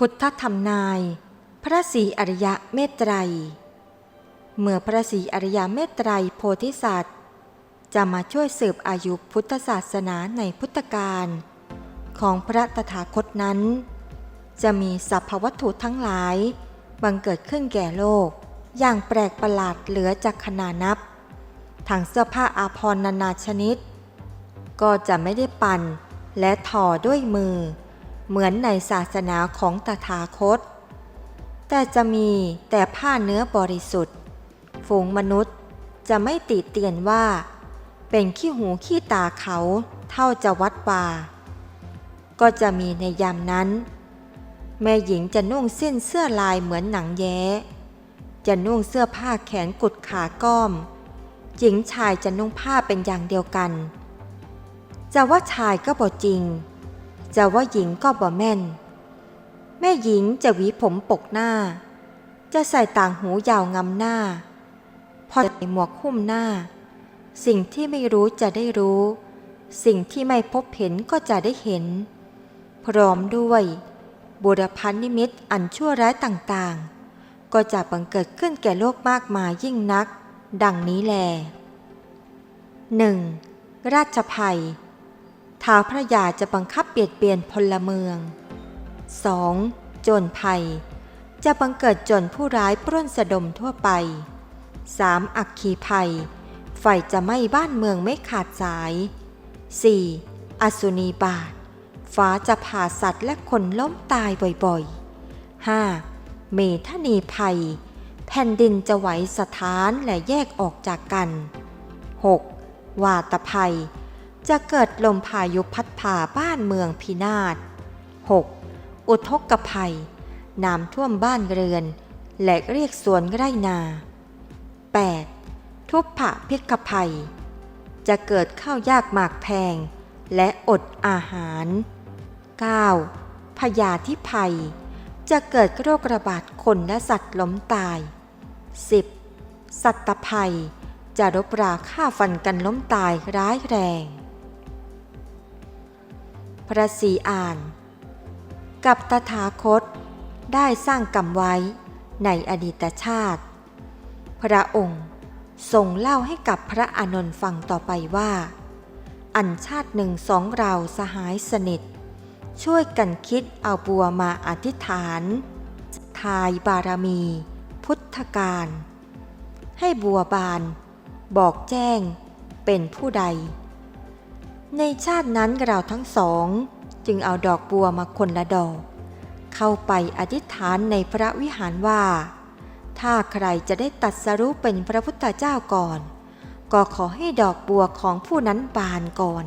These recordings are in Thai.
พุทธธรรมนาย พระศรีอริยะเมตไตรยเมื่อพระศรีอริยะเมตไตรยโพธิสัตว์ จะมาช่วยสืบอายุพุทธศาสนาในพุทธกาลของพระตถาคตนั้น จะมีสรรพวัตถุทั้งหลายบังเกิดขึ้นแก่โลก อย่างแปลกประหลาดเหลือจากขนานับทั้งเสื้อผ้าอาภรณ์นานาชนิด ก็จะไม่ได้ปั่นและทอด้วยมือ เหมือนในศาสนาของตถาคต แต่จะมีแต่ผ้าเนื้อบริสุทธิ์ ฝูงมนุษย์จะไม่ติเตียนว่า เป็นขี้หูขี้ตาเขาเท่าจะวัดวาก็จะมีในยามนั้น แม่หญิงจะนุ่งสิ้นเสื้อลายเหมือนหนังแย้ จะนุ่งเสื้อผ้าแขนกุดขาก้อม หญิงชายจะนุ่งผ้าเป็นอย่างเดียวกัน จะว่าชายก็บ่จริง จะว่าหญิงก็บ่แม่น แม่หญิงจะหวีผมปกหน้า จะใส่ต่างหูยาวงำหน้า พอใส่หมวกหุ้มหน้า สิ่งที่ไม่รู้จะได้รู้ สิ่งที่ไม่พบเห็นก็จะได้เห็น พร้อมด้วยบุรพันนิมิตอันชั่วร้ายต่างๆ ก็จะบังเกิดขึ้นแก่โลกมากมายยิ่งนัก ดังนี้แล 1. ราชภัย ท้าวพระยาจะบังคับเปลี่ยนเปลี่ยนพลเมือง 2. โจรภัย จะบังเกิดโจรผู้ร้ายปล้นสะดมทั่วไป 3. อักคีภัย ไฟจะไหม้บ้านเมืองไม่ขาดสาย 4. อสุนีบาตฟ้าจะผ่าสัตว์และคนล้มตายบ่อยๆ 5. เมทนีภัย แผ่นดินจะไหวสถานและแยกออกจากกัน 6. วาตภัย จะเกิดลมพายุพัดผ่าบ้านเมืองพินาศ 6. อุทกภัย น้ำท่วมบ้านเรือน และเรียกสวนไร่นา 8. ทุพพะพิกภัย จะเกิดข้าวยากหมากแพง และอดอาหาร 9. พยาธิภัย จะเกิดโรคระบาดคนและสัตว์ล้มตาย 10. สัตตภัย จะรบราฆ่าฟันกันล้มตายร้ายแรง พระศรีอ่าน กับตถาคตได้สร้างกรรมไว้ในอดีตชาติ พระองค์ทรงเล่าให้กับพระอานนท์ฟังต่อไปว่า อันชาติหนึ่งสองเราสหายสนิท ช่วยกันคิดเอาบัวมาอธิษฐานทายบารมี พุทธการ ให้บัวบาน บอกแจ้งเป็นผู้ใด ในชาตินั้นเราทั้งสอง จึงเอาดอกบัวมาคนละดอก เข้าไปอธิษฐานในพระวิหารว่า ถ้าใครจะได้ตัดสรู้เป็นพระพุทธเจ้าก่อน ก็ขอให้ดอกบัวของผู้นั้นบานก่อน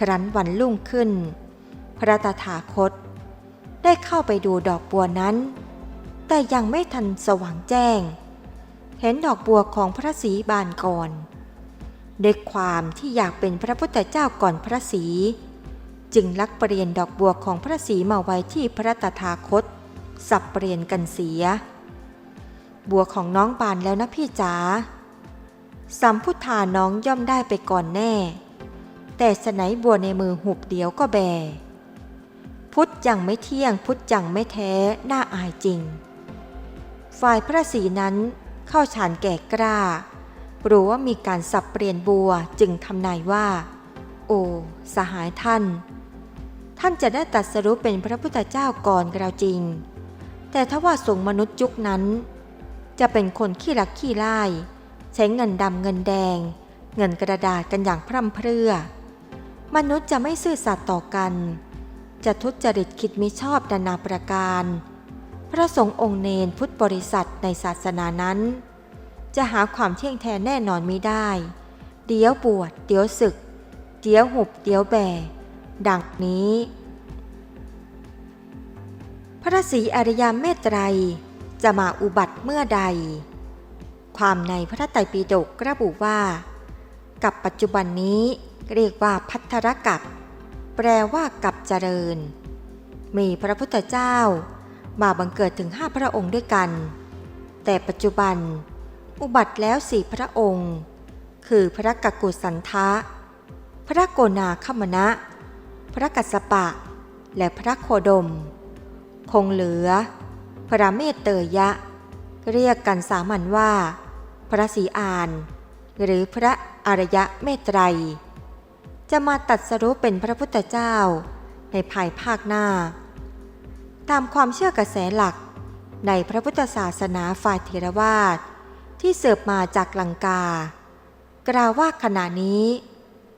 ครั้นวันรุ่งขึ้น พระตถาคต ได้เข้าไปดูดอกบัวนั้น แต่ยังไม่ทันสว่างแจ้ง เห็นดอกบัวของพระศรีบานก่อน ด้วยความที่อยากเป็นพระพุทธเจ้าก่อนพระศรีจึงลักเปลี่ยนดอกบัวของพระศรีมาไว้ที่พระตถาคต สับเปลี่ยนกันเสีย บัวของน้องบานแล้วนะพี่จ๋าสัมพุทธาน้องย่อมได้ไปก่อนแน่ แต่สไนบัวในมือหุบเดียวก็แบ พุทธยังไม่เที่ยงพุทธยังไม่แท้น่าอายจริง ฝ่ายพระศรีนั้นเข้าฌานแก่กล้า รู้ว่ามีการสับเปลี่ยนบัวจึงทำนายว่า โอ้สหายท่าน ท่านจะได้ตัดสรุปเป็นพระพุทธเจ้าก่อนเราจริง แต่ถ้าว่าสงมนุษย์ยุคนั้น จะเป็นคนขี้รักขี้ไล่ใช้เงินดำเงินแดง เงินกระดาษกันอย่างพร่ำเพรื่อ มนุษย์จะไม่ซื่อสัตย์ต่อกัน จะทุจริตคิดมิชอบนานาประการ พระสงฆ์องค์เนนพุทธบริษัทในศาสนานั้น จะหาความเที่ยงแท้แน่นอนไม่ได้ เดี๋ยวบวชเดี๋ยวศึก เดี๋ยวหุบเดี๋ยวแบ ดังนี้ พระศรีอริยเมตไตรยจะมาอุบัติเมื่อใด ความในพระไตรปิฎกระบุว่า กับปัจจุบันนี้เรียกว่าพัทธรกับ แปลว่ากับเจริญ มีพระพุทธเจ้า มาบังเกิดถึงห้าพระองค์ด้วยกัน แต่ปัจจุบัน อุบัติแล้วสี่พระองค์ คือพระกกุสันทะ พระโกนาคมณะ พระกัสสปะ และพระโคดม คงเหลือ พระเมตเตยะ เรียกกันสามัญว่า พระศรีอาน หรือพระอรยะเมตไตร จะมาตัดสรุปเป็นพระพุทธเจ้าในภายภาคหน้า ตามความเชื่อกระแสหลักในพระพุทธศาสนาฝ่ายเทรวาส ที่เสิร์ฟมาจากลังกา กล่าวว่าขณะนี้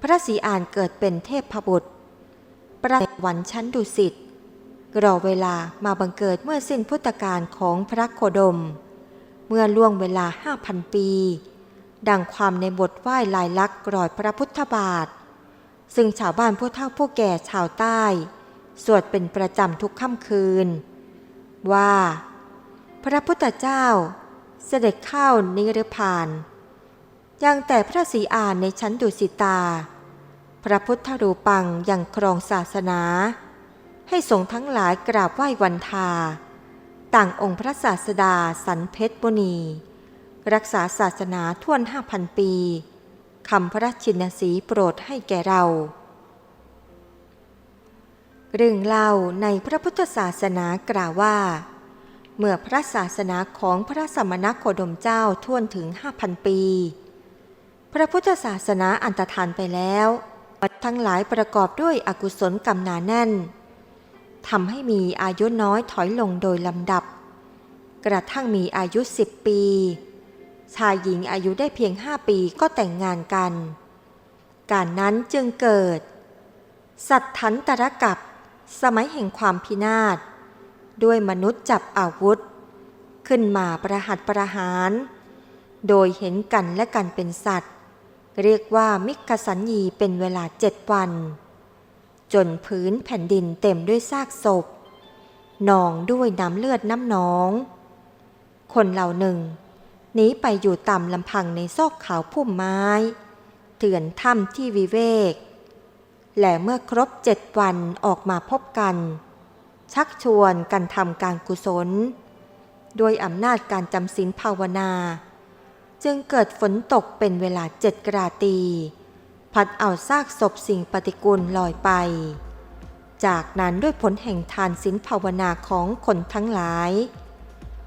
พระศรีอานเกิดเป็นเทพบุตร ประวันชั้นดุสิตรอเวลามาบังเกิดเมื่อสิ้นพุทธกาลของพระโคดม เมื่อล่วงเวลาห้าพันปี ดังความในบทไหว้ลายลักษณ์กรอยพระพุทธบาท ซึ่งชาวบ้านผู้เฒ่าผู้แก่ชาวใต้ สวดเป็นประจำทุกค่ำคืน ว่า พระพุทธเจ้า เสด็จเข้านิรพาน ยังแต่พระศรีอานในชั้นดุสิตา พระพุทธรูปังยังครองศาสนา ให้สงฆ์ทั้งหลายกราบไหว้วันทา ต่างองค์พระศาสดาสันเพชรบุณี รักษาศาสนาท่วนห้าพันปีคำพระชินสีโปรดให้แก่เรา เรื่องเล่าในพระพุทธศาสนากล่าวว่า เมื่อพระศาสนาของพระสมณโคดมเจ้าท่วนถึงห้าพันปี พระพุทธศาสนาอันตรธานไปแล้วทั้งหลายประกอบด้วยอกุศลกรรมหนาแน่นทำให้มีอายุน้อยถอยลงโดยลำดับ กระทั่งมีอายุสิบปี ชายหญิงอายุได้เพียงห้าปีก็แต่งงานกัน การนั้นจึงเกิด สัตทันตรกับ สมัยแห่งความพินาศ ด้วยมนุษย์จับอาวุธ ขึ้นมาประหัตประหาร โดยเห็นกันและกันเป็นสัตว์ เรียกว่ามิกสัญญีเป็นเวลาเจ็ดวัน จนพื้นแผ่นดินเต็มด้วยซากศพนองด้วยน้ำเลือดน้ำหนอง คนเหล่าหนึ่งหนีไปอยู่ตามลำพังในซอกเขาพุ่มไม้ เถื่อนถ้ำที่วิเวก และเมื่อครบเจ็ดวันออกมาพบกัน ชักชวนกันทำการกุศล ด้วยอำนาจการจำศีลภาวนา จึงเกิดฝนตกเป็นเวลาเจ็ดกราตี พัดเอาซากศพสิ่งปฏิกูลลอยไป จากนั้นด้วยผลแห่งทานศีลภาวนาของคนทั้งหลาย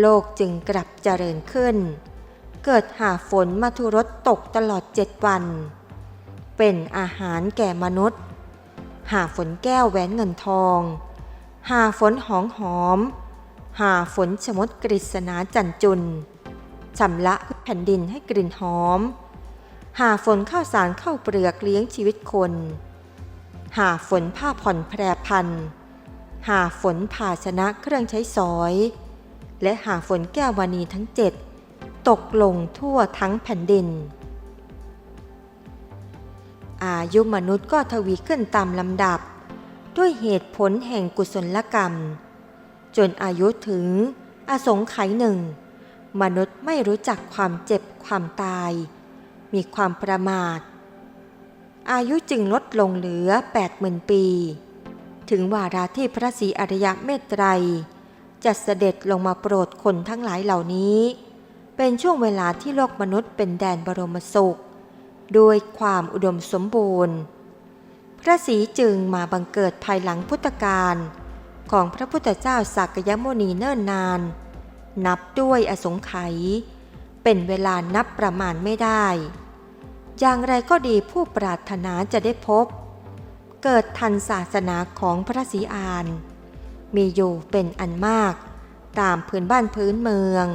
โลกจึงกลับเจริญขึ้น เกิดหาฝนมาทุรสตกตลอดเจ็ดวัน เป็นอาหารแก่มนุษย์ หาฝนแก้วแหวนเงินทอง หาฝนหองหอม หาฝนชมดกฤษณาจันจุนชำระแผ่นดินให้กลิ่นหอม หาฝนข้าวสารเข้าเปลือกเลี้ยงชีวิตคน หาฝนผ้าผ่อนแพรพัน หาฝนภาชนะเครื่องใช้สอย และหาฝนแก้ววานีทั้งเจ็ดตกลงทั่วทั้งแผ่นดิน อายุมนุษย์ก็ทวีขึ้นตามลำดับ ด้วยเหตุผลแห่งกุศลกรรม จนอายุถึงอสงไขยหนึ่ง มนุษย์ไม่รู้จักความเจ็บความตาย มีความประมาท อายุจึงลดลงเหลือ8ปดหมื่นปี ถึงวาระที่พระศรีอริยเมตไตรจะเสด็จลงมาโปรดคนทั้งหลายเหล่านี้ เป็นช่วงเวลาที่โลกมนุษย์เป็นแดนบรมสุขด้วยความอุดมสมบูรณ์ พระศรีจึงมาบังเกิดภายหลังพุทธกาลของพระพุทธเจ้าสักยมุนีเนิ่นนาน นับด้วยอสงไขยเป็นเวลานับประมาณไม่ได้ อย่างไรก็ดีผู้ปรารถนาจะได้พบ เกิดทันศาสนาของพระศรีอาน มีอยู่เป็นอันมาก ตามพื้นบ้านพื้นเมือง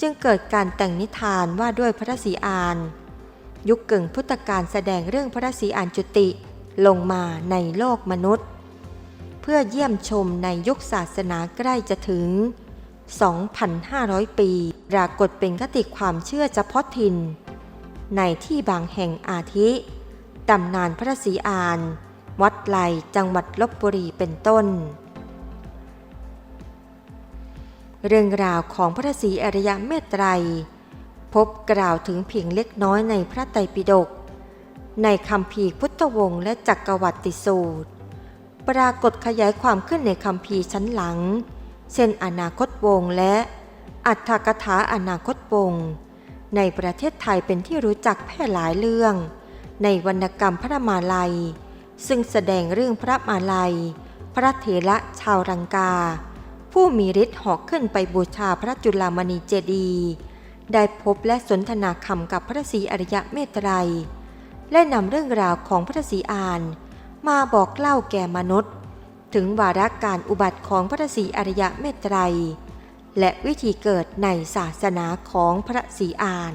จึงเกิดการแต่งนิทานว่าด้วยพระศรีอาน ยุคกึ่งพุทธกาลแสดงเรื่องพระศรีอานจุติ ลงมาในโลกมนุษย์ เพื่อเยี่ยมชมในยุคศาสนาใกล้จะถึง 2,500 ปีปรากฏเป็นคติความเชื่อเฉพาะถิ่น ในที่บางแห่งอาทิตำนานพระศรีอาน วัดไลจังหวัดลบบุรีเป็นต้น เรื่องราวของพระศรีอริยเมตไตรพบกล่าวถึงเพียงเล็กน้อยในพระไตรปิฎก ในคำพีพุทธวงศ์และจักรวัติสูตร ปรากฏขยายความขึ้นในคำพีชั้นหลัง เช่นอนาคตวงศและอัฏฐกถาอนาคตวงในประเทศไทยเป็นที่รู้จักแพร่หลายเรื่อง ในวรรณกรรมพระมาลัย ซึ่งแสดงเรื่องพระมาลัย พระเถระชาวรังกา ผู้มีฤทธิ์หอกขึ้นไปบูชาพระจุลามณีเจดีย์ได้พบและสนทนาคำกับพระศรีอริยะเมตไตรย และนำเรื่องราวของพระศรีอาน มาบอกเล่าแก่มนุษย์ ถึงวาระการอุบัติของพระศรีอริยะเมตไตรยและวิธีเกิดในศาสนาของพระศรีอาน